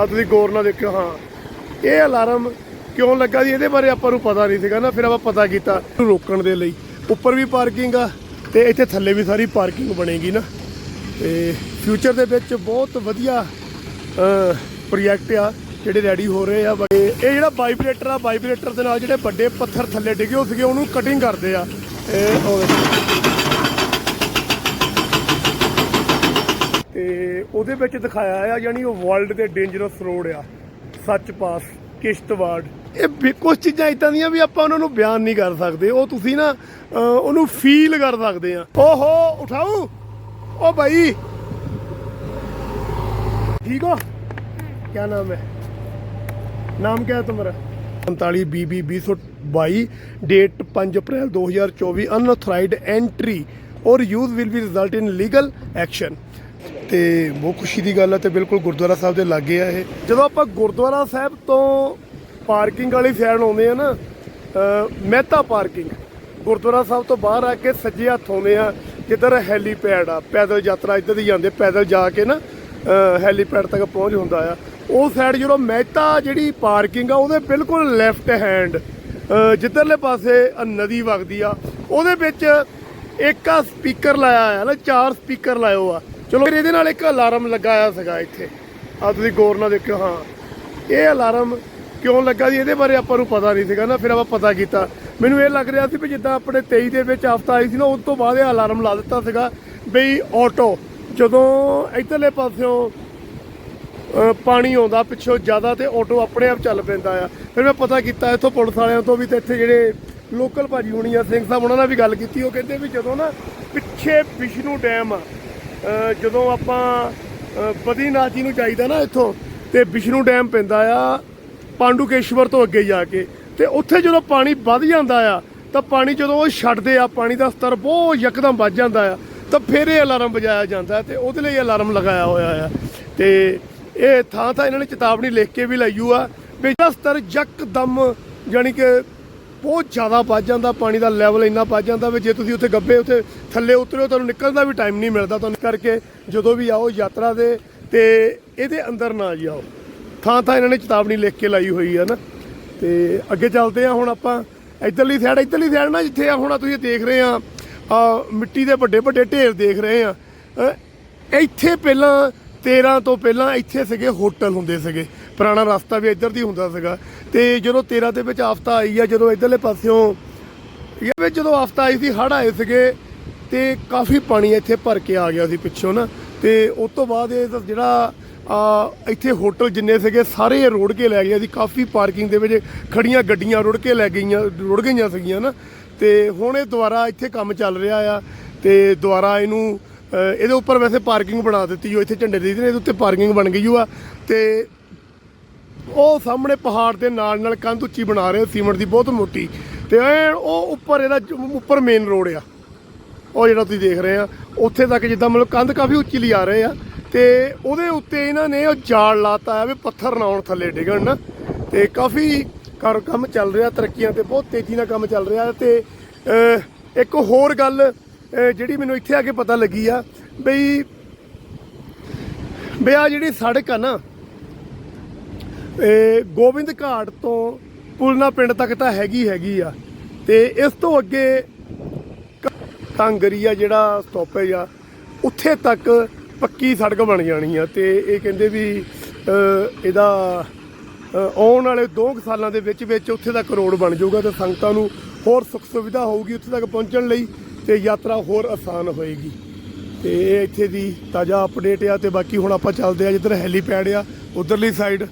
ਆ ਤੁਸੀਂ ਗੌਰ ਨਾਲ ਦੇਖਿਓ, ਹਾਂ। ਇਹ ਅਲਾਰਮ ਕਿਉਂ ਲੱਗਾ ਜੀ? ਇਹਦੇ ਬਾਰੇ ਆਪਾਂ ਨੂੰ ਪਤਾ ਨਹੀਂ ਸੀਗਾ ਨਾ, ਫਿਰ ਆਪਾਂ ਪਤਾ ਕੀਤਾ ਰੋਕਣ ਦੇ ਲਈ। ਉੱਪਰ ਵੀ ਪਾਰਕਿੰਗ ਆ ਤੇ ਇੱਥੇ ਥੱਲੇ ਵੀ ਸਾਰੀ ਪਾਰਕਿੰਗ ਬਣੇਗੀ ਨਾ। ਤੇ ਫਿਊਚਰ ਦੇ ਵਿੱਚ ਬਹੁਤ ਵਧੀਆ ਪ੍ਰੋਜੈਕਟ ਆ, ਜਿਹੜੇ ਰੈਡੀ ਹੋ ਰਹੇ ਆ। ਬੜੇ ਇਹ ਜਿਹੜਾ ਵਾਈਬ੍ਰੇਟਰ ਆ ਵਾਈਬ੍ਰੇਟਰ ਦੇ ਨਾਲ ਜਿਹੜੇ ਵੱਡੇ ਪੱਥਰ ਥੱਲੇ ਡਿੱਗੇ ਹੋ ਸੀਗੇ, ਉਹਨੂੰ ਕਟਿੰਗ ਕਰਦੇ ਆ। ਇਹ ਉਹ ਤੇ ਉਹਦੇ ਵਿੱਚ ਦਿਖਾਇਆ ਆ ਯਾਨੀ ਉਹ ਵਰਲਡ ਦੇ ਡੇਂਜਰਸ ਰੋਡ ਆ। ਸੱਚ ਪਾਸ ਕਿਸ਼ਤਵਾੜ। ਇਹ ਕੁਝ ਚੀਜ਼ਾਂ ਇਦਾਂ ਦੀਆਂ ਵੀ ਆਪਾਂ ਉਹਨਾਂ ਨੂੰ ਬਿਆਨ ਨਹੀਂ ਕਰ ਸਕਦੇ। ਉਹ ਤੁਸੀਂ ਨਾ ਉਹਨੂੰ ਫੀਲ ਕਰ ਸਕਦੇ ਆ। ਓਹੋ ਉਠਾਉ ਓ ਭਾਈ ਠੀਕ ਹੋ? ਕੀ ਨਾਮ ਹੈ? ਨਾਮ ਕੀ ਹੈ ਤੁਹਾਡਾ? 45 BB 222 date 5 April 2024 unauthorized entry or use will be result in legal action ਤੇ ਬਹੁਤ ਖੁਸ਼ੀ ਦੀ ਗੱਲ ਹੈ ਤੇ ਬਿਲਕੁਲ ਗੁਰਦੁਆਰਾ ਸਾਹਿਬ ਦੇ ਲਾਗੇ ਆ ਇਹ। ਜਦੋਂ ਆਪਾਂ ਗੁਰਦੁਆਰਾ ਸਾਹਿਬ ਤੋਂ ਪਾਰਕਿੰਗ ਵਾਲੀ ਸਾਈਡ ਆਉਂਦੇ ਆ ਨਾ ਮਹਿਤਾ ਪਾਰਕਿੰਗ, ਗੁਰਦੁਆਰਾ ਸਾਹਿਬ ਤੋਂ ਬਾਹਰ ਆ ਕੇ ਸੱਜੇ ਹੱਥ ਆਉਂਦੇ ਆ, ਜਿੱਧਰ ਹੈਲੀਪੈਡ ਆ, ਪੈਦਲ ਯਾਤਰਾ ਇੱਧਰ ਦੀ ਜਾਂਦੇ, ਪੈਦਲ ਜਾ ਕੇ ਨਾ ਹੈਲੀਪੈਡ ਤੱਕ ਪਹੁੰਚ ਹੁੰਦਾ ਆ। ਉਹ ਸਾਈਡ ਜਦੋਂ ਮਹਿਤਾ ਜਿਹੜੀ ਪਾਰਕਿੰਗ ਆ, ਉਹਦੇ ਬਿਲਕੁਲ ਲੈਫਟ ਹੈਂਡ ਜਿੱਧਰਲੇ ਪਾਸੇ ਨਦੀ ਵਗਦੀ ਆ, ਉਹਦੇ ਵਿੱਚ ਇੱਕ ਆ ਸਪੀਕਰ ਲਾਇਆ ਆ ਨਾ, ਚਾਰ ਸਪੀਕਰ ਲਾਇਓ ਆ। ਚਲੋ ਫਿਰ ਇਹਦੇ ਨਾਲ ਇੱਕ ਅਲਾਰਮ ਲਗਾਇਆ ਸੀਗਾ ਇੱਥੇ। ਆ ਤੁਸੀਂ ਗੌਰ ਨਾਲ ਦੇਖਿਓ, ਹਾਂ। ਇਹ ਅਲਾਰਮ ਕਿਉਂ ਲੱਗਾ ਸੀ ਇਹਦੇ ਬਾਰੇ ਆਪਾਂ ਨੂੰ ਪਤਾ ਨਹੀਂ ਸੀਗਾ ਨਾ, ਫਿਰ ਆਪਾਂ ਪਤਾ ਕੀਤਾ। ਮੈਨੂੰ ਇਹ ਲੱਗ ਰਿਹਾ ਸੀ ਵੀ ਜਿੱਦਾਂ ਆਪਣੇ 23 ਦੇ ਵਿੱਚ ਹਫਤਾ ਆਈ ਸੀ ਨਾ, ਉਸ ਤੋਂ ਬਾਅਦ ਇਹ ਅਲਾਰਮ ਲਾ ਦਿੱਤਾ ਸੀਗਾ ਬਈ ਆਟੋ ਜਦੋਂ ਇਧਰਲੇ ਪਾਸਿਓਂ ਪਾਣੀ ਆਉਂਦਾ ਪਿੱਛੋਂ ਜ਼ਿਆਦਾ ਤੇ ਆਟੋ ਆਪਣੇ ਆਪ ਚੱਲ ਪੈਂਦਾ ਆ। ਫਿਰ ਮੈਂ ਪਤਾ ਕੀਤਾ, ਇੱਥੋਂ ਪੁਲਿਸ ਵਾਲਿਆਂ ਤੋਂ ਵੀ ਤੇ ਇੱਥੇ ਜਿਹੜੇ ਲੋਕਲ ਭਾਜੀ ਹੋਣੀ ਆ, ਸਿੰਘ ਸਾਹਿਬ, ਉਹਨਾਂ ਨਾਲ ਵੀ ਗੱਲ ਕੀਤੀ। ਉਹ ਕਹਿੰਦੇ ਵੀ ਜਦੋਂ ਨਾ ਪਿੱਛੇ ਵਿਸ਼ਨੂੰ ਡੈਮ ਆ ਜਦੋਂ ਆਪਾਂ ਬਦੀਨਾਥ ਜੀ ਨੂੰ ਜਾਈਦਾ ਨਾ ਇੱਥੋਂ, ਤੇ ਵਿਸ਼ਨੂੰ ਡੈਮ ਪੈਂਦਾ ਆ, ਪਾਂਡੂਕੇਸ਼ਵਰ ਤੋਂ ਅੱਗੇ ਜਾ ਕੇ, ਤੇ ਉੱਥੇ ਜਦੋਂ ਪਾਣੀ ਵੱਧ ਜਾਂਦਾ ਆ, ਤਾਂ ਪਾਣੀ ਜਦੋਂ ਉਹ ਛੱਡਦੇ ਆ, ਪਾਣੀ ਦਾ ਸਤਰ ਬਹੁਤ ਯਕਦਮ ਵੱਧ ਜਾਂਦਾ ਆ, ਤਾਂ ਫਿਰ ਇਹ ਅਲਾਰਮ ਵਜਾਇਆ ਜਾਂਦਾ ਹੈ ਤੇ ਉਹਦੇ ਲਈ ਅਲਾਰਮ ਲਗਾਇਆ ਹੋਇਆ ਆ। ਤੇ ਇਹ ਥਾਂ ਥਾਂ ਇਹਨਾਂ ਨੇ ਚੇਤਾਵਨੀ ਲਿਖ ਕੇ ਵੀ ਲਾਈਓ ਆ, ਵੀ ਜਿਹੜਾ ਸਤਰ ਯਕਦਮ ਯਾਨੀ ਕਿ ਬਹੁਤ ਜ਼ਿਆਦਾ ਵੱਧ ਜਾਂਦਾ, ਪਾਣੀ ਦਾ ਲੈਵਲ ਇੰਨਾ ਵੱਧ ਜਾਂਦਾ ਵੀ ਜੇ ਤੁਸੀਂ ਉੱਥੇ ਗੱਬੇ ਉੱਥੇ ਥੱਲੇ ਉਤਰਿਓ ਤੁਹਾਨੂੰ ਨਿਕਲਣ ਦਾ ਵੀ ਟਾਈਮ ਨਹੀਂ ਮਿਲਦਾ। ਤੁਹਾਨੂੰ ਕਰਕੇ ਜਦੋਂ ਵੀ ਆਓ ਯਾਤਰਾ ਦੇ ਤੇ ਇਹਦੇ ਅੰਦਰ ਨਾ ਜਾਓ ਥਾਂ ਥਾਂ ਇਹਨਾਂ ਨੇ ਚੇਤਾਵਨੀ ਲਿਖ ਕੇ ਲਾਈ ਹੋਈ ਹੈ ਨਾ। ਤੇ ਅੱਗੇ ਚੱਲਦੇ ਆ ਹੁਣ ਆਪਾਂ। ਇਧਰਲੀ ਸਾਈਡ ਇਧਰਲੀ ਸਾਈਡ ਨਾ ਜਿੱਥੇ ਆ ਹੁਣ ਤੁਸੀਂ ਦੇਖ ਰਹੇ ਆ ਮਿੱਟੀ ਦੇ ਵੱਡੇ ਵੱਡੇ ਢੇਰ ਦੇਖ ਰਹੇ ਆ ਇੱਥੇ ਪਹਿਲਾਂ 13 ਤੋਂ ਪਹਿਲਾਂ ਇੱਥੇ ਸੀਗੇ, ਹੋਟਲ ਹੁੰਦੇ ਸੀਗੇ। ਪੁਰਾਣਾ ਰਸਤਾ ਵੀ ਇੱਧਰ ਦੀ ਹੁੰਦਾ ਸੀਗਾ। ਤੇ ਜਦੋਂ 13 ਦੇ ਵਿੱਚ ਆਫਤਾ ਆਈ ਆ, ਜਦੋਂ ਇੱਧਰਲੇ ਪਾਸਿਓਂ ਇਹ ਵਿੱਚ ਜਦੋਂ ਆਫਤਾ ਆਈ ਸੀ, ਹੜ੍ਹ ਆਏ ਸੀਗੇ ਤੇ ਕਾਫੀ ਪਾਣੀ ਇੱਥੇ ਭਰ ਕੇ ਆ ਗਿਆ ਸੀ ਪਿੱਛੋਂ ਨਾ। ਤੇ ਉਸ ਤੋਂ ਬਾਅਦ ਇਹ ਜਿਹੜਾ, ਆ, ਇੱਥੇ ਹੋਟਲ ਜਿੰਨੇ ਸੀਗੇ, ਸਾਰੇ ਇਹ ਰੋੜ ਕੇ ਲੈ ਗਏ ਸੀ। ਕਾਫੀ ਪਾਰਕਿੰਗ ਦੇ ਵਿੱਚ ਖੜੀਆਂ ਗੱਡੀਆਂ ਰੁੜ ਕੇ ਲੈ ਗਈਆਂ, ਰੁੜ ਗਈਆਂ ਸੀਗੀਆਂ ਨਾ। ਤੇ ਹੁਣ ਇਹ ਦੁਬਾਰਾ ਇੱਥੇ ਕੰਮ ਚੱਲ ਰਿਹਾ ਆ ਤੇ ਦੁਬਾਰਾ ਇਹਨੂੰ ਇਹਦੇ ਉੱਪਰ ਵੈਸੇ ਪਾਰਕਿੰਗ ਬਣਾ ਦਿੱਤੀ ਹੋ ਇੱਥੇ ਝੰਡੇ ਦੇ ਨੇ ਇਹਦੇ ਉੱਤੇ ਪਾਰਕਿੰਗ ਬਣ ਗਈ ਹੋ ਆ ਤੇ ਉਹ ਸਾਹਮਣੇ ਪਹਾੜ ਦੇ ਨਾਲ ਨਾਲ ਕੰਧ ਉੱਚੀ ਬਣਾ ਰਹੇ ਸੀਮੈਂਟ ਦੀ, ਬਹੁਤ ਮੋਟੀ। ਤੇ ਐਨ ਉਹ ਉੱਪਰ ਇਹਦਾ ਉੱਪਰ ਮੇਨ ਰੋਡ ਆ। ਉਹ ਜਿਹੜਾ ਤੁਸੀਂ ਦੇਖ ਰਹੇ ਆ, ਉੱਥੇ ਤੱਕ ਜਿੱਦਾਂ ਮਤਲਬ ਕੰਧ ਕਾਫੀ ਉੱਚੀ ਲਈ ਆ ਰਹੇ ਆ। ਤੇ ਉਹਦੇ ਉੱਤੇ ਇਹਨਾਂ ਨੇ ਉਹ ਜਾਲ ਲਾਤਾ ਆ ਵੀ ਪੱਥਰ ਨਾ ਆਉਣ ਥੱਲੇ ਡਿੱਗਣ। ਨਾ ਤੇ ਕਾਫੀ ਕਰ ਕੰਮ ਚੱਲ ਰਿਹਾ, ਤਰੱਕੀਆਂ ਤੇ ਬਹੁਤ ਤੇਜ਼ੀ ਨਾਲ ਕੰਮ ਚੱਲ ਰਿਹਾ। ਤੇ ਇੱਕ ਹੋਰ ਗੱਲ ਜਿਹੜੀ ਮੈਨੂੰ ਇੱਥੇ ਆ ਕੇ ਪਤਾ ਲੱਗੀ ਆ ਬਈ ਬਈ ਆ ਜਿਹੜੀ ਸੜਕ ਆ ਨਾ, ਇਹ ਗੋਬਿੰਦ ਘਾਟ ਤੋਂ ਪੁਲਨਾ ਪਿੰਡ ਤੱਕ ਤਾਂ ਹੈਗੀ ਹੈਗੀ ਆ। ਤੇ ਇਸ ਤੋਂ ਅੱਗੇ ਕਾਂਗਰੀ ਆ ਜਿਹੜਾ ਸਟਾਪੇਜ ਆ, ਉੱਥੇ ਤੱਕ ਪੱਕੀ ਸੜਕ ਬਣ ਜਾਣੀ ਆ। ਤੇ ਇਹ ਕਹਿੰਦੇ ਵੀ ਇਹਦਾ ਆਉਣ ਵਾਲੇ 2 ਸਾਲਾਂ ਦੇ ਵਿੱਚ ਵਿੱਚ ਉੱਥੇ ਤੱਕ ਰੋਡ ਬਣ ਜਾਊਗਾ ਤੇ ਸੰਗਤਾਂ ਨੂੰ ਹੋਰ ਸੁੱਖ ਸੁਵਿਧਾ ਹੋਊਗੀ ਉੱਥੇ ਤੱਕ ਪਹੁੰਚਣ ਲਈ। ਤੇ ਯਾਤਰਾ ਹੋਰ ਆਸਾਨ ਹੋਏਗੀ। ਤੇ ਇਹ ਇੱਥੇ ਦੀ ਤਾਜ਼ਾ ਅਪਡੇਟ ਆ ਤੇ ਬਾਕੀ ਹੁਣ ਆਪਾਂ ਚੱਲਦੇ ਆ ਜਿੱਧਰ ਹੈਲੀਪੈਡ ਆ, ਉਧਰਲੀ ਸਾਈਡ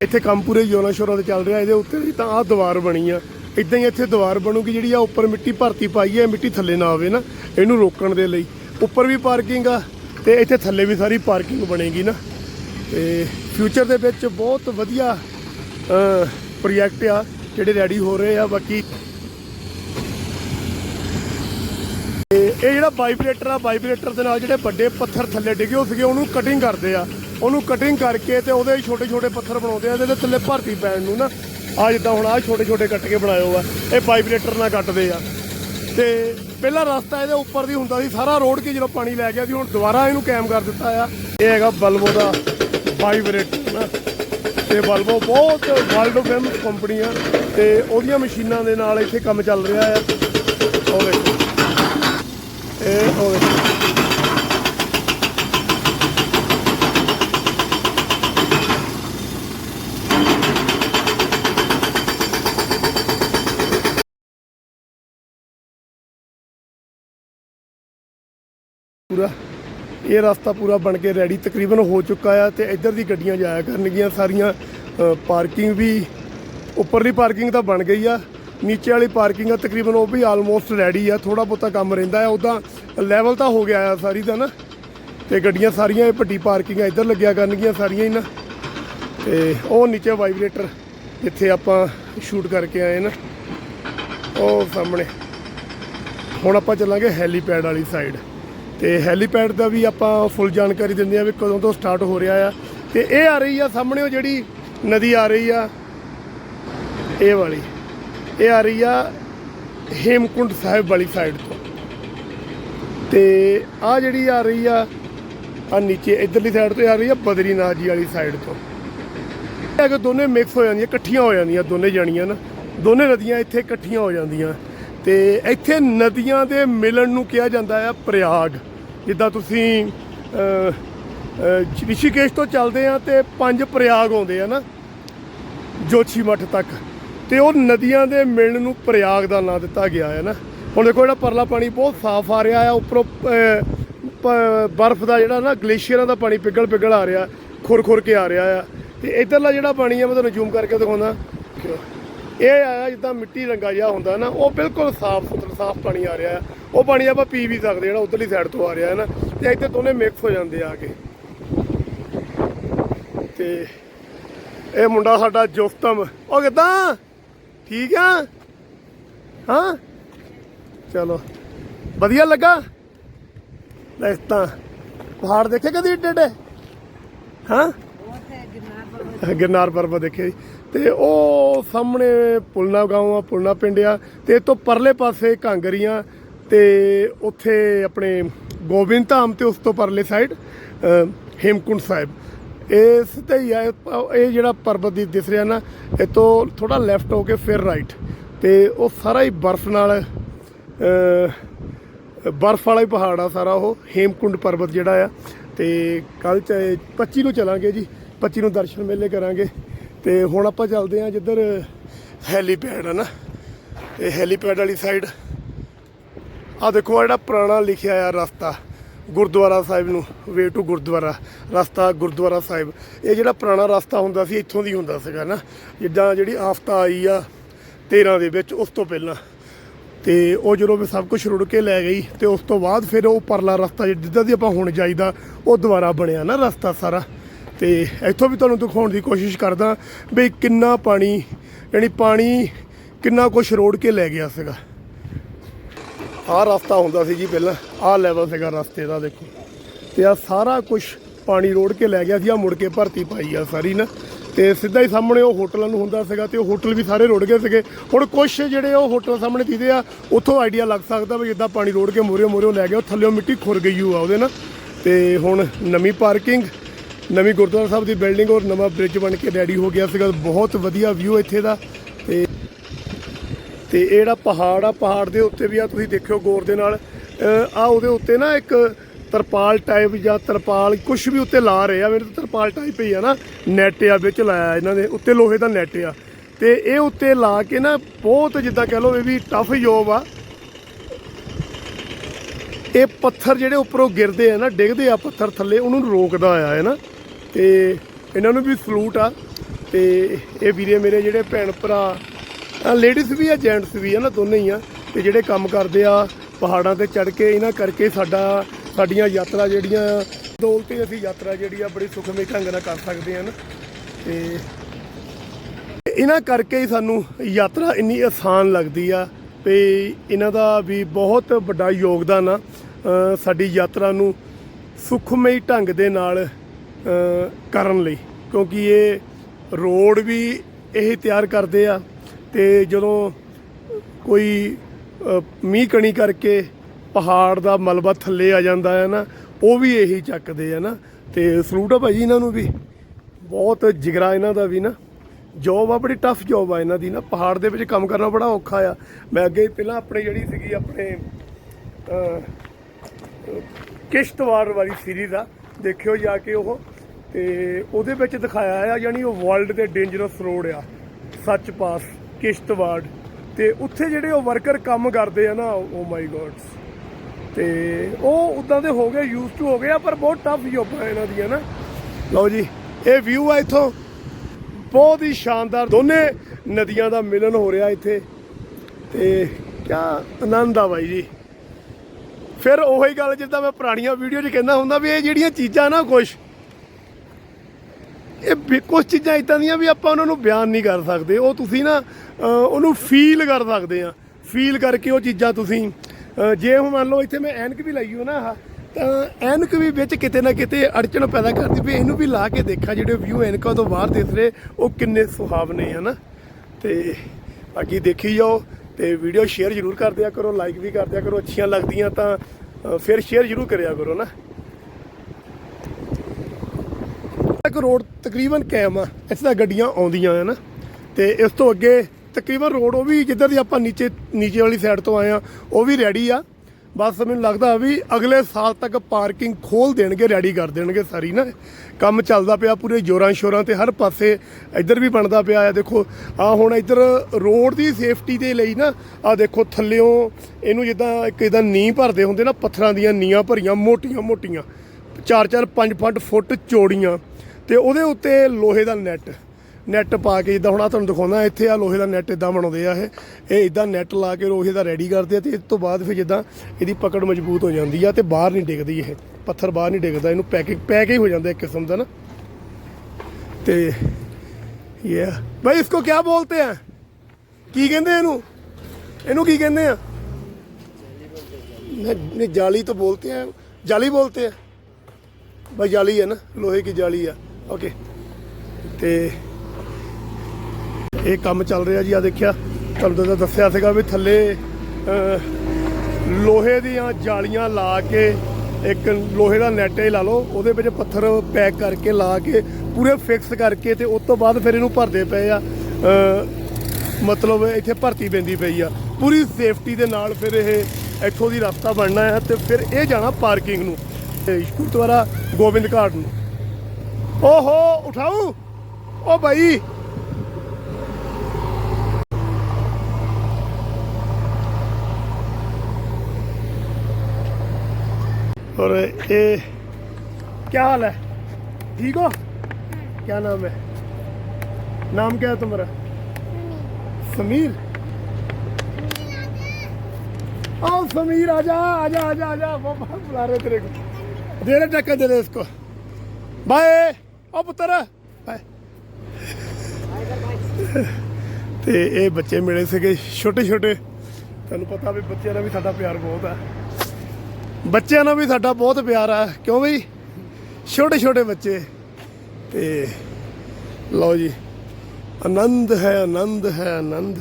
ਇੱਥੇ ਕੰਮ ਪੂਰੇ ਯੋਨਾ ਸ਼ੋਰਾਂ ਤੇ ਚੱਲ ਰਿਹਾ, ਇਹਦੇ ਉੱਤੇ ਵੀ ਤਾਂ ਆਹ ਦੀਵਾਰ ਬਣੀ ਆ। ਇਦਾਂ ਹੀ ਇੱਥੇ ਦੀਵਾਰ ਬਣੂਗੀ ਜਿਹੜੀ ਆ, ਉੱਪਰ ਮਿੱਟੀ ਭਰਤੀ ਪਾਈ ਹੈ ਮਿੱਟੀ ਥੱਲੇ ਨਾ ਆਵੇ ਨਾ, ਇਹਨੂੰ ਰੋਕਣ ਦੇ ਲਈ। ਉੱਪਰ ਵੀ ਪਾਰਕਿੰਗ ਆ ਤੇ ਇੱਥੇ ਥੱਲੇ ਵੀ ਸਾਰੀ ਪਾਰਕਿੰਗ ਬਣੇਗੀ ਨਾ। ਤੇ ਫਿਊਚਰ ਦੇ ਵਿੱਚ ਬਹੁਤ ਵਧੀਆ ਪ੍ਰੋਜੈਕਟ ਆ, ਜਿਹੜੇ ਰੈਡੀ ਹੋ ਰਹੇ ਆ, ਬਾਕੀ ਤੇ ਇਹ ਜਿਹੜਾ ਵਾਈਬ੍ਰੇਟਰ ਆ ਵਾਈਬ੍ਰੇਟਰ ਦੇ ਨਾਲ ਜਿਹੜੇ ਵੱਡੇ ਪੱਥਰ ਥੱਲੇ ਡਿੱਗੇ ਹੋ ਸੀਗੇ, ਉਹਨੂੰ ਕਟਿੰਗ ਕਰਦੇ ਆ। ਉਹਨੂੰ ਕਟਿੰਗ ਕਰਕੇ ਤੇ ਉਹਦੇ ਛੋਟੇ ਛੋਟੇ ਪੱਥਰ ਬਣਾਉਂਦੇ ਆ, ਇਹਦੇ ਤੇ ਥੱਲੇ ਭਰਤੀ ਪੈਣ ਨੂੰ ਨਾ। ਆ ਜਿੱਦਾਂ ਹੁਣ ਆ ਛੋਟੇ ਛੋਟੇ ਕੱਟ ਕੇ ਬਣਾਇਓ ਆ, ਇਹ ਵਾਈਬ੍ਰੇਟਰ ਨਾਲ ਕੱਟਦੇ ਆ। ਤੇ ਪਹਿਲਾ ਰਸਤਾ ਇਹਦੇ ਉੱਪਰ ਦੀ ਹੁੰਦਾ ਸੀ, ਸਾਰਾ ਰੋਡ ਕੇ ਜਦੋਂ ਪਾਣੀ ਲੈ ਗਿਆ ਸੀ, ਹੁਣ ਦੁਬਾਰਾ ਇਹਨੂੰ ਕਾਇਮ ਕਰ ਦਿੱਤਾ ਆ। ਇਹ ਹੈਗਾ ਬਲਬੋ ਦਾ ਵਾਈਬ੍ਰੇਟਰ ਨਾ। ਤੇ ਵਲਵੋ ਬਹੁਤ ਵਰਲਡ ਫੇਮਸ ਕੰਪਨੀ ਆ, ਤੇ ਉਹਦੀਆਂ ਮਸ਼ੀਨਾਂ ਦੇ ਨਾਲ ਇੱਥੇ ਕੰਮ ਚੱਲ ਰਿਹਾ ਆ। ਉਹ ਦੇਖੋ ਇਹ ਉਹ ਪੂਰਾ, ਇਹ ਰਸਤਾ ਪੂਰਾ ਬਣ ਕੇ ਰੈਡੀ ਤਕਰੀਬਨ ਹੋ ਚੁੱਕਾ ਆ ਤੇ ਇੱਧਰ ਦੀ ਗੱਡੀਆਂ ਜਾਇਆ ਕਰਨਗੀਆਂ, ਸਾਰੀਆਂ ਪਾਰਕਿੰਗ ਵੀ, ਉੱਪਰਲੀ ਪਾਰਕਿੰਗ ਤਾਂ ਬਣ ਗਈ ਆ। ਨੀਚੇ ਵਾਲੀ ਪਾਰਕਿੰਗ ਆ, ਤਕਰੀਬਨ ਉਹ ਵੀ ਆਲਮੋਸਟ ਰੈਡੀ ਆ ਥੋੜਾ ਬਹੁਤਾ ਕੰਮ ਰਹਿੰਦਾ ਆ ਉਹਦਾ ਲੈਵਲ ਤਾਂ ਹੋ ਗਿਆ ਆ ਸਾਰੀ ਦਾ ਨਾ। ਤੇ ਗੱਡੀਆਂ ਸਾਰੀਆਂ ਇਹ ਵੱਡੀ ਪਾਰਕਿੰਗ ਆ, ਇੱਧਰ ਲੱਗਿਆ ਕਰਨਗੀਆਂ ਸਾਰੀਆਂ ਹੀ ਨਾ। ਤੇ ਉਹ ਨੀਚੇ ਵਾਈਬ੍ਰੇਟਰ ਜਿੱਥੇ ਆਪਾਂ ਸ਼ੂਟ ਕਰਕੇ ਆਏ ਨਾ, ਉਹ ਸਾਹਮਣੇ। ਹੁਣ ਆਪਾਂ ਚੱਲਾਂਗੇ ਹੈਲੀਪੈਡ ਵਾਲੀ ਸਾਈਡ ਤੇ ਹੈਲੀਪੈਡ ਦਾ ਵੀ ਆਪਾਂ ਫੁੱਲ ਜਾਣਕਾਰੀ ਦਿੰਦੇ ਆ ਵੀ ਕਦੋਂ ਤੋਂ ਸਟਾਰਟ ਹੋ ਰਿਹਾ ਆ। ਤੇ ਇਹ ਆ ਰਹੀ ਆ ਸਾਹਮਣੇ ਉਹ ਜਿਹੜੀ ਨਦੀ ਆ ਰਹੀ ਆ, ਇਹ ਵਾਲੀ। ਇਹ ਆ ਰਹੀ ਆ ਹੇਮਕੁੰਡ ਸਾਹਿਬ ਵਾਲੀ ਸਾਈਡ ਤੋਂ। ਤੇ ਆ ਜਿਹੜੀ ਆ ਰਹੀ ਆ ਆ ਨੀਚੇ ਇਧਰਲੀ ਸਾਈਡ ਤੋਂ ਆ ਰਹੀ ਆ ਬਦਰੀਨਾਥ ਜੀ ਵਾਲੀ ਸਾਈਡ ਤੋਂ। ਇਹ ਕਿ ਦੋਨੇ ਮਿਕਸ ਹੋ ਜਾਂਦੀਆਂ, ਇਕੱਠੀਆਂ ਹੋ ਜਾਂਦੀਆਂ, ਦੋਨੇ ਜਾਣੀਆਂ ਨਾ। ਦੋਨੇ ਨਦੀਆਂ ਇੱਥੇ ਇਕੱਠੀਆਂ ਹੋ ਜਾਂਦੀਆਂ। ਤੇ ਇੱਥੇ ਨਦੀਆਂ ਦੇ ਮਿਲਣ ਨੂੰ ਕਿਹਾ ਜਾਂਦਾ ਆ ਪ੍ਰਯਾਗ। ਜਿੱਦਾਂ ਤੁਸੀਂ ਰਿਸ਼ੀਕੇਸ਼ ਤੋਂ ਚੱਲਦੇ ਆ ਤੇ ਪੰਜ ਪ੍ਰਯਾਗ ਆਉਂਦੇ ਆ ਨਾ ਜੋਸ਼ੀ ਮੱਠ ਤੱਕ। ਤੇ ਉਹ ਨਦੀਆਂ ਦੇ ਮਿਲਣ ਨੂੰ ਪ੍ਰਯਾਗ ਦਾ ਨਾਂ ਦਿੱਤਾ ਗਿਆ ਹੈ ਨਾ। ਹੁਣ ਦੇਖੋ ਜਿਹੜਾ ਪਰਲਾ ਪਾਣੀ ਬਹੁਤ ਸਾਫ਼ ਆ ਰਿਹਾ ਆ ਉੱਪਰੋਂ ਪ- ਬਰਫ਼ ਦਾ ਜਿਹੜਾ ਨਾ ਗਲੇਸ਼ੀਅਰਾਂ ਦਾ ਪਾਣੀ ਪਿਘਲ ਪਿਘਲ ਆ ਰਿਹਾ ਖੁਰ ਖੁਰ ਕੇ ਆ ਰਿਹਾ ਆ। ਤੇ ਇਧਰਲਾ ਜਿਹੜਾ ਪਾਣੀ ਆ, ਮੈਂ ਤੁਹਾਨੂੰ ਜ਼ੂਮ ਕਰਕੇ ਦਿਖਾਉਂਦਾ। ਇਹ ਆਇਆ ਜਿੱਦਾਂ ਮਿੱਟੀ ਰੰਗਾ ਜਿਹਾ ਹੁੰਦਾ ਨਾ, ਉਹ ਬਿਲਕੁਲ ਸਾਫ਼ ਸੁਥਰਾ, ਸਾਫ਼ ਪਾਣੀ ਆ ਰਿਹਾ ਆ ਉਹ ਪਾਣੀ ਆਪਾਂ ਪੀ ਵੀ ਸਕਦੇ ਜਿਹੜਾ ਉਧਰਲੀ ਸਾਈਡ ਤੋਂ ਆ ਰਿਹਾ ਹੈ ਨਾ। ਤੇ ਇੱਥੇ ਦੋਨੇ ਮਿਕਸ ਹੋ ਜਾਂਦੇ ਆ ਕੇ। ਤੇ ਇਹ ਮੁੰਡਾ ਸਾਡਾ ਜੋਸਤਮ ਉਹ ਕਿਦਾਂ? ਠੀਕ ਆ? ਹਾਂ? ਚਲੋ। ਵਧੀਆ ਲੱਗਾ? ਲੈ ਤਾਂ, ਪਹਾੜ ਦੇਖੇ ਕਦੀ ਏਡੇ ਏਡੇ? ਹਾਂ? ਗਿਰਨਾਰ ਪਰਬਤ ਦੇਖਿਆ ਜੀ। ਤੇ ਉਹ ਸਾਹਮਣੇ ਪੁਲਨਾ ਗਾਉਂ ਆ, ਪੁਲਨਾ ਪਿੰਡ ਆ, ਤੇ ਇਹ ਤੋਂ ਪਰਲੇ ਪਾਸੇ ਕਾਂਗਰੀਆਂ ਤੇ ਉੱਥੇ ਆਪਣੇ ਗੋਬਿੰਦ ਧਾਮ ਤੇ ਉਸ ਤੋਂ ਪਰਲੇ ਸਾਈਡ ਹੇਮਕੁੰਡ ਸਾਹਿਬ। ਇਹ ਸਿੱਧਾ ਹੀ ਆ, ਇਹ ਜਿਹੜਾ ਪਰਬਤ ਦੀ ਦਿਸ ਰਿਹਾ ਨਾ, ਇਹ ਤੋਂ ਥੋੜਾ ਲੈਫਟ ਹੋ ਕੇ ਫਿਰ ਰਾਈਟ ਤੇ ਉਹ ਸਾਰਾ ਹੀ ਬਰਫ਼ ਨਾਲ ਬਰਫ਼ ਵਾਲਾ ਹੀ ਪਹਾੜ ਆ ਸਾਰਾ ਉਹ, ਹੇਮਕੁੰਡ ਪਰਬਤ ਜਿਹੜਾ ਆ। ਤੇ ਕੱਲ ਚ 25 ਨੂੰ ਚਲਾਂਗੇ ਜੀ 25 ਨੂੰ ਦਰਸ਼ਨ ਮੇਲੇ ਕਰਾਂਗੇ। ਤੇ ਹੁਣ ਆਪਾਂ ਚੱਲਦੇ ਆ ਜਿੱਧਰ ਹੈਲੀਪੈਡ ਆ ਨਾ, ਇਹ ਹੈਲੀਪੈਡ ਵਾਲੀ ਸਾਈਡ ਆ ਦੇਖੋ ਜਿਹੜਾ ਪੁਰਾਣਾ ਲਿਖਿਆ ਆ ਰਸਤਾ। ਗੁਰਦੁਆਰਾ ਸਾਹਿਬ ਨੂੰ ਵੇ ਟੂ ਗੁਰਦੁਆਰਾ, ਰਸਤਾ ਗੁਰਦੁਆਰਾ ਸਾਹਿਬ। ਇਹ ਜਿਹੜਾ ਪੁਰਾਣਾ ਰਸਤਾ ਹੁੰਦਾ ਸੀ, ਇੱਥੋਂ ਦੀ ਹੁੰਦਾ ਸੀਗਾ ਨਾ। ਜਿੱਦਾਂ ਜਿਹੜੀ ਆਫਤਾ ਆਈ ਆ 13 ਦੇ ਵਿੱਚ, ਉਸ ਤੋਂ ਪਹਿਲਾਂ। ਤੇ ਉਹ ਜਦੋਂ ਵੀ ਸਭ ਕੁਝ ਰੁੜ ਕੇ ਲੈ ਗਈ, ਤੇ ਉਸ ਤੋਂ ਬਾਅਦ ਫਿਰ ਉਹ ਪਰਲਾ ਰਸਤਾ ਜਿੱਦਾਂ ਦੀ ਆਪਾਂ ਹੁਣ ਜਾਈਦਾ, ਉਹ ਦੁਬਾਰਾ ਬਣਿਆ ਨਾ ਰਸਤਾ ਸਾਰਾ। ਤੇ ਇੱਥੋਂ ਵੀ ਤੁਹਾਨੂੰ ਦਿਖਾਉਣ ਦੀ ਕੋਸ਼ਿਸ਼ ਕਰਦਾ ਵੀ ਕਿੰਨਾ ਪਾਣੀ, ਯਾਨੀ ਪਾਣੀ ਕਿੰਨਾ ਕੁਝ ਰੋੜ ਕੇ ਲੈ ਗਿਆ ਸੀਗਾ। ਆਹ ਰਸਤਾ ਹੁੰਦਾ ਸੀ ਜੀ ਪਹਿਲਾਂ। ਆਹ ਲੈਵਲ ਸੀਗਾ ਰਸਤੇ ਦਾ, ਦੇਖੋ। ਤੇ ਆ ਸਾਰਾ ਕੁਝ ਪਾਣੀ ਰੋੜ ਕੇ ਲੈ ਗਿਆ ਸੀ ਆ ਮੁੜ ਕੇ ਭਰਤੀ ਪਾਈ ਆ ਸਾਰੀ ਨਾ। ਤੇ ਸਿੱਧਾ ਹੀ ਸਾਹਮਣੇ ਉਹ ਹੋਟਲਾਂ ਨੂੰ ਹੁੰਦਾ ਸੀਗਾ ਤੇ ਉਹ ਹੋਟਲ ਵੀ ਸਾਰੇ ਰੁੜ ਗਏ ਸੀਗੇ। ਹੁਣ ਕੁਝ ਜਿਹੜੇ ਉਹ ਹੋਟਲ ਸਾਹਮਣੇ ਦਿਖਦੇ ਆ, ਉੱਥੋਂ ਆਈਡੀਆ ਲੱਗ ਸਕਦਾ ਵੀ ਜਿੱਦਾਂ ਪਾਣੀ ਰੋੜ ਕੇ ਮੋਰਿਓ ਮੋਰਿਓ ਲੈ ਗਿਆ, ਉਹ ਥੱਲੇੋਂ ਮਿੱਟੀ ਖੁਰ ਗਈ ਹੋਊ ਆ ਉਹਦੇ ਨਾਲ ਤੇ ਹੁਣ ਨਵੀਂ ਪਾਰਕਿੰਗ ਨਵੀਂ ਗੁਰਦੁਆਰਾ ਸਾਹਿਬ ਦੀ ਬਿਲਡਿੰਗ ਔਰ ਨਵਾਂ ਬ੍ਰਿਜ ਬਣ ਕੇ ਰੈਡੀ ਹੋ ਗਿਆ ਸੀਗਾ। ਬਹੁਤ ਵਧੀਆ ਵਿਊ ਇੱਥੇ ਦਾ। ਤੇ ਤੇ ਇਹ ਜਿਹੜਾ ਪਹਾੜ ਆ, ਪਹਾੜ ਦੇ ਉੱਤੇ ਵੀ ਆ, ਤੁਸੀਂ ਦੇਖਿਓ ਗੌਰ ਦੇ ਨਾਲ ਆ ਉਹਦੇ ਉੱਤੇ ਨਾ ਇੱਕ ਤਰਪਾਲ ਟਾਈਪ ਜਾਂ ਤਰਪਾਲ ਕੁਝ ਵੀ ਉੱਤੇ ਲਾ ਰਹੇ ਆ, ਮੇਰੇ ਤਾਂ ਤਰਪਾਲ ਟਾਈਪ ਹੀ ਆ ਨਾ ਨੈਟ ਆ ਵਿੱਚ ਲਾਇਆ ਇਹਨਾਂ ਨੇ, ਉੱਤੇ ਲੋਹੇ ਦਾ ਨੈਟ ਆ। ਤੇ ਇਹ ਉੱਤੇ ਲਾ ਕੇ ਨਾ ਬਹੁਤ ਜਿੱਦਾਂ ਕਹ ਲਓ ਇਹ ਵੀ ਟਫ ਜੋਬ ਆ। ਇਹ ਪੱਥਰ ਜਿਹੜੇ ਉੱਪਰੋਂ ਗਿਰਦੇ ਆ ਨਾ, ਡਿੱਗਦੇ ਆ ਪੱਥਰ ਥੱਲੇ, ਉਹਨੂੰ ਰੋਕਦਾ ਆ ਹੈ ਨਾ। ਤੇ ਇਹਨਾਂ ਨੂੰ ਵੀ ਸਲੂਟ ਆ। ਤੇ ਇਹ ਵੀਰੇ ਮੇਰੇ ਜਿਹੜੇ ਭੈਣ ਭਰਾ ਲੇਡੀਜ਼ ਵੀ ਆ ਜੈਂਟਸ ਵੀ ਆ ਨਾ, ਦੋਨੇ ਹੀ ਆ। ਤੇ ਜਿਹੜੇ ਕੰਮ ਕਰਦੇ ਆ, ਪਹਾੜਾਂ ਤੇ ਚੜ ਕੇ ਇਹਨਾਂ ਕਰਕੇ ਸਾਡਾ, ਸਾਡੀਆਂ ਯਾਤਰਾ ਜਿਹੜੀਆਂ ਦੌਲਤ ਤੇ ਅਸੀਂ ਯਾਤਰਾ ਜਿਹੜੀ ਆ, ਬੜੀ ਸੁਖਮਈ ਢੰਗ ਨਾਲ ਕਰ ਸਕਦੇ ਹਾਂ ਨਾ। ਤੇ ਇਹਨਾਂ ਕਰਕੇ ਹੀ ਸਾਨੂੰ ਯਾਤਰਾ ਇੰਨੀ ਆਸਾਨ ਲੱਗਦੀ ਆ ਤੇ ਇਹਨਾਂ ਦਾ ਵੀ ਬਹੁਤ ਵੱਡਾ ਯੋਗਦਾਨ ਆ ਸਾਡੀ ਯਾਤਰਾ ਨੂੰ ਸੁਖਮਈ ਢੰਗ ਦੇ ਨਾਲ ਕਰਨ ਲਈ। ਕਿਉਂਕਿ ਇਹ ਰੋਡ ਵੀ ਇਹ ਤਿਆਰ ਕਰਦੇ ਆ। ਤੇ ਜਦੋਂ ਕੋਈ ਮੀਂਹ ਕਣੀ ਕਰਕੇ ਪਹਾੜ ਦਾ ਮਲਬਾ ਥੱਲੇ ਆ ਜਾਂਦਾ ਹੈ ਨਾ ਉਹ ਵੀ ਇਹੀ ਚੱਕਦੇ ਆ ਨਾ। ਤੇ ਸਲੂਟ ਆ ਭਾਜੀ ਇਹਨਾਂ ਨੂੰ ਵੀ। ਬਹੁਤ ਜਿਗਰਾ ਇਹਨਾਂ ਦਾ ਵੀ ਨਾ। ਜੋਬ ਆ ਬੜੀ ਟਫ ਜੋਬ ਆ ਇਹਨਾਂ ਦੀ ਨਾ। ਪਹਾੜ ਦੇ ਵਿੱਚ ਕੰਮ ਕਰਨਾ ਬੜਾ ਔਖਾ ਆ। ਮੈਂ ਅੱਗੇ ਪਹਿਲਾਂ ਆਪਣੇ ਜਿਹੜੀ ਸੀਗੀ ਆਪਣੇ ਅਹ, ਕਿਸ਼ਤਵਾੜ ਵਾਲੀ ਸੀਰੀਜ਼ ਆ ਦੇਖਿਓ ਜਾ ਕੇ ਉਹ। ਤੇ ਉਹਦੇ ਵਿੱਚ ਦਿਖਾਇਆ ਆ ਯਾਨੀ ਉਹ ਵਰਲਡ ਦੇ ਡੇਂਜਰਸ ਰੋਡ ਆ। ਸੱਚ ਪਾਸ। ਕਿਸ਼ਤਵਾੜ ਤੇ ਉੱਥੇ ਜਿਹੜੇ ਉਹ ਵਰਕਰ ਕੰਮ ਕਰਦੇ ਆ ਨਾ ਓ ਮਾਈ ਗॉड्स ਤੇ ਉਹ ਉਦਾਂ ਦੇ ਹੋ ਗਏ ਯੂਜ਼ ਟੂ ਹੋ ਗਏ ਆ, ਪਰ ਬਹੁਤ ਟਫ ਜੋਬਾਂ ਇਹਨਾਂ ਦੀਆਂ ਨਾ। ਲਓ ਜੀ, ਇਹ ਵਿਊ ਆ ਇਥੋਂ। ਬਹੁਤ ਹੀ ਸ਼ਾਨਦਾਰ ਦੋਨੇ ਨਦੀਆਂ ਦਾ ਮਿਲਨ ਹੋ ਰਿਹਾ ਇੱਥੇ। ਤੇ ਕਿਆ ਆਨੰਦ ਆ ਬਾਈ ਜੀ। ਫਿਰ ਉਹੀ ਗੱਲ ਜਿੱਦਾਂ ਮੈਂ ਪੁਰਾਣੀਆਂ ਵੀਡੀਓ 'ਚ ਕਹਿੰਦਾ ਹੁੰਦਾ ਵੀ ਇਹ ਜਿਹੜੀਆਂ ਚੀਜ਼ਾਂ ਨਾ ਕੁਛ ਇਹ ਵੀ ਕੁਝ ਚੀਜ਼ਾਂ ਇਦਾਂ ਦੀਆਂ ਵੀ ਆਪਾਂ ਉਹਨਾਂ ਨੂੰ ਬਿਆਨ ਨਹੀਂ ਕਰ ਸਕਦੇ। ਉਹ ਤੁਸੀਂ ਨਾ ਉਹਨੂੰ ਫੀਲ ਕਰ ਸਕਦੇ ਆ। ਫੀਲ ਕਰਕੇ ਉਹ ਚੀਜ਼ਾਂ ਤੁਸੀਂ ਜੇ ਹੁਣ ਮੰਨ ਲਓ ਇੱਥੇ ਮੈਂ ਐਨਕ ਵੀ ਲਾਈ ਹੋ ਨਾ ਆਹ, ਤਾਂ ਐਨਕ ਵੀ ਵਿੱਚ ਕਿਤੇ ਨਾ ਕਿਤੇ ਅੜਚਣ ਪੈਦਾ ਕਰਦੀ ਵੀ ਇਹਨੂੰ ਵੀ ਲਾ ਕੇ ਦੇਖਾਂ, ਜਿਹੜੇ ਵਿਊ ਐਨਕਾਂ ਤੋਂ ਬਾਹਰ ਦਿਸ ਰਹੇ, ਉਹ ਕਿੰਨੇ ਸੁਹਾਵਣੇ ਆ ਨਾ ਤੇ ਬਾਕੀ ਦੇਖੀ ਜਾਓ ਤੇ ਵੀਡੀਓ ਸ਼ੇਅਰ ਜ਼ਰੂਰ ਕਰ ਦਿਆ ਕਰੋ ਲਾਈਕ ਵੀ ਕਰ ਦਿਆ ਕਰੋ, ਅੱਛੀਆਂ ਲੱਗਦੀਆਂ ਤਾਂ ਫਿਰ ਸ਼ੇਅਰ ਜ਼ਰੂਰ ਕਰਿਆ ਕਰੋ, ਨਾ? ਤੱਕ ਰੋਡ ਤਕਰੀਬਨ ਕਾਇਮ ਆ ਇਸ ਦਾ ਗੱਡੀਆਂ ਆਉਂਦੀਆਂ ਆ ਨਾ। ਤੇ ਇਸ ਤੋਂ ਅੱਗੇ ਤਕਰੀਬਨ ਰੋਡ ਉਹ ਵੀ ਜਿੱਧਰ ਦੀ ਆਪਾਂ ਨੀਚੇ ਨੀਚੇ ਵਾਲੀ ਸਾਈਡ ਤੋਂ ਆਏ ਆ, ਉਹ ਵੀ ਰੈਡੀ ਆ। ਬਸ ਮੈਨੂੰ ਲੱਗਦਾ ਵੀ ਅਗਲੇ ਸਾਲ ਤੱਕ ਪਾਰਕਿੰਗ ਖੋਲ ਦੇਣਗੇ ਰੈਡੀ ਕਰ ਦੇਣਗੇ ਸਾਰੀ ਨਾ। ਕੰਮ ਚੱਲਦਾ ਪਿਆ ਪੂਰੇ ਜੋਰਾਂ ਸ਼ੋਰਾਂ ਤੇ, ਹਰ ਪਾਸੇ ਇੱਧਰ ਵੀ ਬਣਦਾ ਪਿਆ ਆ। ਦੇਖੋ ਆ ਹੁਣ ਇੱਧਰ ਰੋਡ ਦੀ ਸੇਫਟੀ ਦੇ ਲਈ ਨਾ ਆ ਦੇਖੋ ਥੱਲਿਓਂ ਇਹਨੂੰ ਜਿੱਦਾਂ ਇੱਕ ਇਹਦਾ ਨੀਂਹ ਭਰਦੇ ਹੁੰਦੇ ਨਾ, ਪੱਥਰਾਂ ਦੀਆਂ ਨੀਆਂ ਭਰੀਆਂ ਮੋਟੀਆਂ ਮੋਟੀਆਂ 4-4 5-5 ਫੁੱਟ ਚੌੜੀਆਂ। ਤੇ ਉਹਦੇ ਉੱਤੇ ਲੋਹੇ ਦਾ ਨੈਟ ਨੈਟ ਪਾ ਕੇ ਜਿੱਦਾਂ ਹੁਣ ਆ ਤੁਹਾਨੂੰ ਦਿਖਾਉਣਾ, ਇੱਥੇ ਆ ਲੋਹੇ ਦਾ ਨੈਟ ਇਦਾਂ ਬਣਾਉਂਦੇ ਆ ਇਹ। ਇਹ ਇਦਾਂ ਨੈਟ ਲਾ ਕੇ ਲੋਹੇ ਦਾ ਰੈਡੀ ਕਰਦੇ ਆ ਤੇ ਇਸ ਤੋਂ ਬਾਅਦ ਫਿਰ ਜਿੱਦਾਂ ਇਹਦੀ ਪਕੜ ਮਜ਼ਬੂਤ ਹੋ ਜਾਂਦੀ ਆ ਤੇ ਬਾਹਰ ਨਹੀਂ ਡਿੱਗਦੀ ਇਹ। ਪੱਥਰ ਬਾਹਰ ਨਹੀਂ ਡਿੱਗਦਾ, ਇਹਨੂੰ ਪੈਕਿੰਗ, ਪੈਕ ਹੀ ਹੋ ਜਾਂਦਾ ਇੱਕ ਕਿਸਮ ਦਾ ਨਾ। ਤੇ ਯਾ ਭਾਈ ਇਸ ਕੋ ਕੀ ਬੋਲਤੇ ਆ? ਕੀ ਕਹਿੰਦੇ ਇਹਨੂੰ? ਇਹਨੂੰ ਕੀ ਕਹਿੰਦੇ ਆ? ਨਹੀਂ ਜਾਲੀ ਤਾਂ ਬੋਲਤੇ ਆ। ਜਾਲੀ ਬੋਲਤੇ ਆ। ਭਾਈ ਜਾਲੀ ਹੈ ਨਾ, ਲੋਹੇ ਕੀ ਜਾਲੀ ਆ। ਓਕੇ ਤੇ ਇਹ ਕੰਮ ਚੱਲ ਰਿਹਾ ਜੀ ਆ ਦੇਖਿਆ, ਤੁਹਾਨੂੰ ਤਾਂ ਦੱਸਿਆ ਸੀਗਾ ਵੀ ਥੱਲੇ ਲੋਹੇ ਦੀਆਂ ਜਾਲੀਆਂ ਲਾ ਕੇ, ਇੱਕ ਲੋਹੇ ਦਾ ਨੈਟ ਹੀ ਲਾ ਲਓ, ਉਹਦੇ ਵਿੱਚ ਪੱਥਰ ਪੈਕ ਕਰਕੇ ਲਾ ਕੇ, ਪੂਰੇ ਫਿਕਸ ਕਰਕੇ ਤੇ ਉਸ ਤੋਂ ਬਾਅਦ ਫਿਰ ਇਹਨੂੰ ਭਰਦੇ ਪਏ ਆ ਮਤਲਬ ਇੱਥੇ ਭਰਤੀ ਪੈਂਦੀ ਪਈ ਆ। ਪੂਰੀ ਸੇਫਟੀ ਦੇ ਨਾਲ ਫਿਰ ਇਹ ਇੱਥੋਂ ਦੀ ਰਸਤਾ ਬਣਨਾ ਹੈ ਤੇ ਫਿਰ ਇਹ ਜਾਣਾ ਪਾਰਕਿੰਗ ਨੂੰ, ਤੇ ਗੁਰਦੁਆਰਾ ਗੋਬਿੰਦ ਘਾਟ ਨੂੰ। ओहो, उठाऊ? ओ भाई। और ये क्या हाल है? ठीक हो? क्या नाम है? नाम क्या है तुम्हारा? समीर। आओ समीर, आजा आजा आजा आजा। बुला रहे तेरे को। दे रहे टक्कर, दे रहे इसको। बाय। ਉਹ ਪੁੱਤਰ। ਬਾਏ। ਤੇ ਇਹ ਬੱਚੇ ਮਿਲੇ ਸੀਗੇ ਛੋਟੇ ਛੋਟੇ। ਤੁਹਾਨੂੰ ਪਤਾ ਵੀ ਬੱਚਿਆਂ ਨਾਲ ਵੀ ਸਾਡਾ ਪਿਆਰ ਬਹੁਤ ਹੈ ਬੱਚਿਆਂ ਨਾਲ ਵੀ ਸਾਡਾ ਬਹੁਤ ਪਿਆਰ ਹੈ ਕਿਉਂ ਵੀ ਛੋਟੇ ਛੋਟੇ ਬੱਚੇ। ਤੇ ਲਓ ਜੀ। ਆਨੰਦ ਹੈ ਆਨੰਦ ਹੈ, ਆਨੰਦ।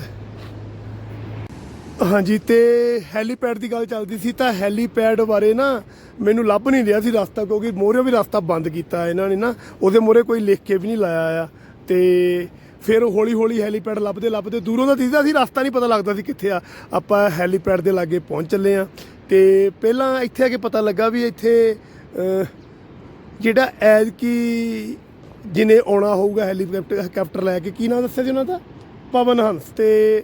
ਹਾਂਜੀ, ਤੇ ਹੈਲੀਪੈਡ ਦੀ ਗੱਲ ਚੱਲਦੀ ਸੀ ਤਾਂ ਹੈਲੀਪੈਡ ਬਾਰੇ ਨਾ ਮੈਨੂੰ ਲੱਭ ਨਹੀਂ ਰਿਹਾ ਸੀ ਰਸਤਾ ਕਿਉਂਕਿ ਮੋਹਰੇ ਵੀ ਰਸਤਾ ਬੰਦ ਕੀਤਾ ਇਹਨਾਂ ਨੇ ਨਾ, ਉਹਦੇ ਮੋਹਰੇ ਕੋਈ ਲਿਖ ਕੇ ਵੀ ਨਹੀਂ ਲਾਇਆ ਆ। ਤੇ ਫਿਰ ਹੌਲੀ ਹੌਲੀ ਹੈਲੀਪੈਡ ਲੱਭਦੇ ਲੱਭਦੇ ਦੂਰੋਂ ਦਾ ਦਿਸਦਾ ਸੀ ਰਸਤਾ ਨਹੀਂ ਪਤਾ ਲੱਗਦਾ ਸੀ ਕਿੱਥੇ ਆ। ਆਪਾਂ ਹੈਲੀਪੈਡ ਦੇ ਲਾਗੇ ਪਹੁੰਚ ਚੱਲੇ ਆ ਤੇ ਪਹਿਲਾਂ ਇੱਥੇ ਆ ਕੇ ਪਤਾ ਲੱਗਾ ਵੀ ਇੱਥੇ ਜਿਹੜਾ ਐਦ ਕੀ ਜਿਹਨੇ ਆਉਣਾ ਹੋਊਗਾ ਹੈਲੀਕਾਪਟਰ ਹੈਲੀਕਾਪਟਰ ਲੈ ਕੇ, ਕੀ ਨਾਮ ਦੱਸਿਆ ਸੀ ਉਹਨਾਂ ਦਾ? ਪਵਨ ਹੰਸ। ਤੇ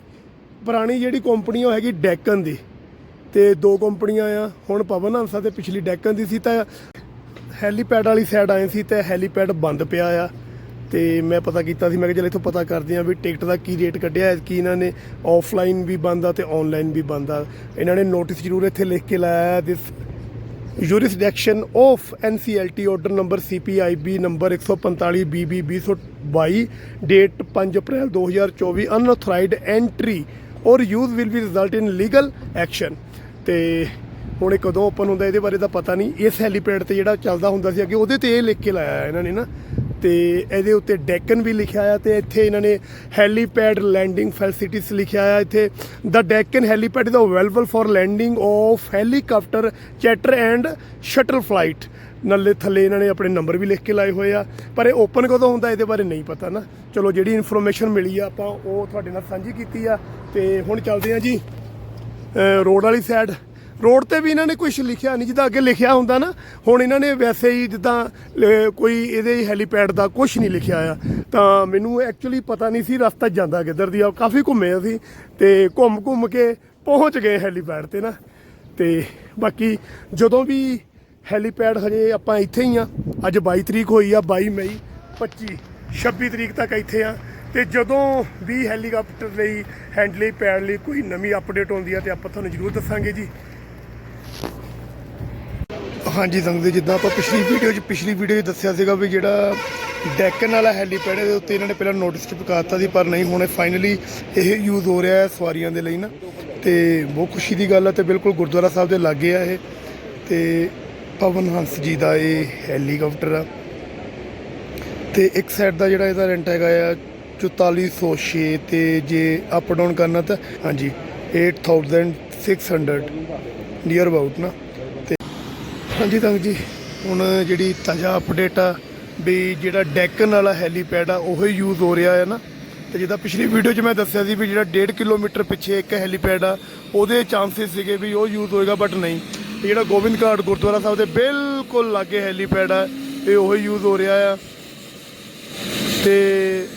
ਪੁਰਾਣੀ ਜਿਹੜੀ ਕੰਪਨੀ ਉਹ ਹੈਗੀ ਡੈਕਨ ਦੀ। ਤੇ ਦੋ ਕੰਪਨੀਆਂ ਆ, ਹੁਣ ਪਵਨ ਹੰਸਾ ਤੇ ਪਿਛਲੀ ਡੈਕਨ ਦੀ ਸੀ ਤਾਂ ਹੈਲੀਪੈਡ ਵਾਲੀ ਸਾਈਡ ਆਏ ਸੀ ਤੇ ਹੈਲੀਪੈਡ ਬੰਦ ਪਿਆ ਆ। ਤੇ ਮੈਂ ਪਤਾ ਕੀਤਾ ਸੀ, ਮੈਂ ਕਿਹਾ ਚਲ ਇੱਥੋਂ ਪਤਾ ਕਰਦੇ ਆ ਵੀ ਟਿਕਟ ਦਾ ਕੀ ਰੇਟ ਕੱਢਿਆ, ਕੀ ਇਹਨਾਂ ਨੇ ਆਫਲਾਈਨ ਵੀ ਬੰਦ ਆ ਤੇ ਆਨਲਾਈਨ ਵੀ ਬੰਦ ਆ। ਇਹਨਾਂ ਨੇ ਨੋਟਿਸ ਜ਼ਰੂਰ ਇੱਥੇ ਲਿਖ ਕੇ ਲਾਇਆ this jurisdiction of NCLT order number CPIB number 145 BB 222 date 5 April 2024 unauthorized entry or use will be result in legal action. ਤੇ ਹੁਣ ਇਹ ਕਦੋਂ ਓਪਨ ਹੁੰਦਾ, ਇਹਦੇ ਬਾਰੇ ਤਾਂ ਪਤਾ ਨਹੀਂ। ਇਸ ਹੈਲੀਪੈਡ ਤੇ ਜਿਹੜਾ ਚੱਲਦਾ ਹੁੰਦਾ ਸੀ, ਅੱਗੇ ਉਹਦੇ ਤੇ ਇਹ ਲਿਖ ਕੇ ਲਾਇਆ ਇਹਨਾਂ ਨੇ ਨਾ। ਤੇ ਇਹਦੇ ਉੱਤੇ ਡੈਕਨ ਵੀ ਲਿਖਿਆ ਆ ਤੇ ਇੱਥੇ ਇਹਨਾਂ ਨੇ ਹੈਲੀਪੈਡ ਲੈਂਡਿੰਗ ਫੈਸਿਲਿਟੀਜ਼ ਲਿਖਿਆ ਆ ਇੱਥੇ। The Deccan helipad is available for landing of helicopter charter and shuttle flight ਨਾਲੇ ਥੱਲੇ ਇਹਨਾਂ ਨੇ ਆਪਣੇ ਨੰਬਰ ਵੀ ਲਿਖ ਕੇ ਲਾਏ ਹੋਏ ਆ। ਪਰ ਇਹ ਓਪਨ ਕਦੋਂ ਹੁੰਦਾ ਇਹਦੇ ਬਾਰੇ ਨਹੀਂ ਪਤਾ ਨਾ। ਚਲੋ ਜਿਹੜੀ ਇਨਫੋਰਮੇਸ਼ਨ ਮਿਲੀ ਆ, ਆਪਾਂ ਉਹ ਤੁਹਾਡੇ ਨਾਲ ਸਾਂਝੀ ਕੀਤੀ ਆ। ਤੇ ਹੁਣ ਚੱਲਦੇ ਆ ਜੀ ਰੋਡ ਵਾਲੀ ਸਾਈਡ ਰੋਡ ਤੇ ਵੀ ਇਹਨਾਂ ਨੇ ਕੁਝ ਲਿਖਿਆ ਨਹੀਂ, ਜਿੱਦਾਂ ਅੱਗੇ ਲਿਖਿਆ ਹੁੰਦਾ ਨਾ, ਹੁਣ ਇਹਨਾਂ ਨੇ ਵੈਸੇ ਹੀ ਜਿੱਦਾਂ ਕੋਈ ਇਹਦੇ ਹੈਲੀਪੈਡ ਦਾ ਕੁਝ ਨਹੀਂ ਲਿਖਿਆ ਆ। ਤਾਂ ਮੈਨੂੰ ਐਕਚੁਅਲੀ ਪਤਾ ਨਹੀਂ ਸੀ ਰਸਤਾ ਜਾਂਦਾ ਕਿੱਧਰ ਦੀ ਆ, ਕਾਫੀ ਘੁੰਮੇ ਅਸੀਂ ਤੇ ਘੁੰਮ ਘੁੰਮ ਕੇ ਪਹੁੰਚ ਗਏ ਹੈਲੀਪੈਡ ਤੇ ਨਾ। ਤੇ ਬਾਕੀ ਜਦੋਂ ਵੀ ਹੈਲੀਪੈਡ ਹਜੇ ਆਪਾਂ ਇੱਥੇ ਹੀ ਆ, ਅੱਜ 22 ਤਰੀਕ ਹੋਈ ਆ 22 ਮਈ 25 26 ਤਰੀਕ ਤੱਕ ਇੱਥੇ ਆ। ਤੇ ਜਦੋਂ ਵੀ ਹੈਲੀਕਾਪਟਰ ਲਈ, ਹੈਂਡਲੀ, ਪੈਡ ਲਈ ਕੋਈ ਨਵੀਂ ਅਪਡੇਟ ਆਉਂਦੀ ਆ ਤੇ ਆਪਾਂ ਤੁਹਾਨੂੰ ਜ਼ਰੂਰ ਦੱਸਾਂਗੇ ਜੀ। ਹਾਂਜੀ, ਸੰਗਤ ਜਿੱਦਾਂ ਆਪਾਂ ਪਿਛਲੀ ਵੀਡੀਓ 'ਚ ਪਿਛਲੀ ਵੀਡੀਓ 'ਚ ਦੱਸਿਆ ਸੀਗਾ ਵੀ ਜਿਹੜਾ ਡੈਕਨ ਵਾਲਾ ਹੈਲੀਪੈਡ ਦੇ ਉੱਤੇ ਇਹਨਾਂ ਨੇ ਪਹਿਲਾਂ ਨੋਟਿਸ ਚਿਪਕਾ ਦਿੱਤਾ ਸੀ, ਪਰ ਨਹੀਂ, ਹੁਣ ਫਾਈਨਲੀ ਇਹ ਯੂਜ਼ ਹੋ ਰਿਹਾ ਹੈ ਸਵਾਰੀਆਂ ਦੇ ਲਈ ਨਾ। ਤੇ ਬਹੁਤ ਖੁਸ਼ੀ ਦੀ ਗੱਲ ਹੈ ਤੇ ਬਿਲਕੁਲ ਗੁਰਦੁਆਰਾ ਸਾਹਿਬ ਦੇ ਲਾਗੇ ਆ ਇਹ। ਤੇ ਪਵਨ ਹੰਸ ਜੀ ਦਾ ਇਹ ਹੈਲੀਕਾਪਟਰ ਆ। ਤੇ ਇੱਕ ਸਾਈਡ ਦਾ ਜਿਹੜਾ ਇਹਦਾ ਰੈਂਟ ਹੈਗਾ ਆ 4406 ਤੇ ਜੇ ਅਪ ਡਾਊਨ ਕਰਨਾ ਤਾਂ ਹਾਂਜੀ 8600 ਨੀਅਰ ਅਬਾਊਟ ਨਾ। ਹਾਂਜੀ ਤੰਗ ਜੀ, ਹੁਣ ਜਿਹੜੀ ਤਾਜ਼ਾ ਅਪਡੇਟ ਆ ਵੀ ਜਿਹੜਾ ਡੈਕਨ ਵਾਲਾ ਹੈਲੀਪੈਡ ਆ, ਉਹ ਹੀ ਯੂਜ਼ ਹੋ ਰਿਹਾ ਹੈ ਨਾ। ਤੇ ਜਿੱਦਾਂ ਪਿਛਲੀ ਵੀਡੀਓ 'ਚ ਮੈਂ ਦੱਸਿਆ ਸੀ ਵੀ ਜਿਹੜਾ 1.5 ਕਿਲੋਮੀਟਰ ਪਿੱਛੇ ਇੱਕ ਹੈਲੀਪੈਡ ਆ, ਉਹਦੇ ਚਾਂਸਸ ਸੀਗੇ ਵੀ ਉਹ ਯੂਜ਼ ਹੋਏਗਾ ਬਟ ਨਹੀਂ। ਜਿਹੜਾ ਗੋਬਿੰਦ ਘਾਟ ਗੁਰਦੁਆਰਾ ਸਾਹਿਬ ਦੇ ਬਿਲਕੁਲ ਲਾਗੇ ਹੈਲੀਪੈਡ ਆ, ਇਹ ਉਹ ਹੀ ਯੂਜ਼ ਹੋ ਰਿਹਾ ਆ। ਤੇ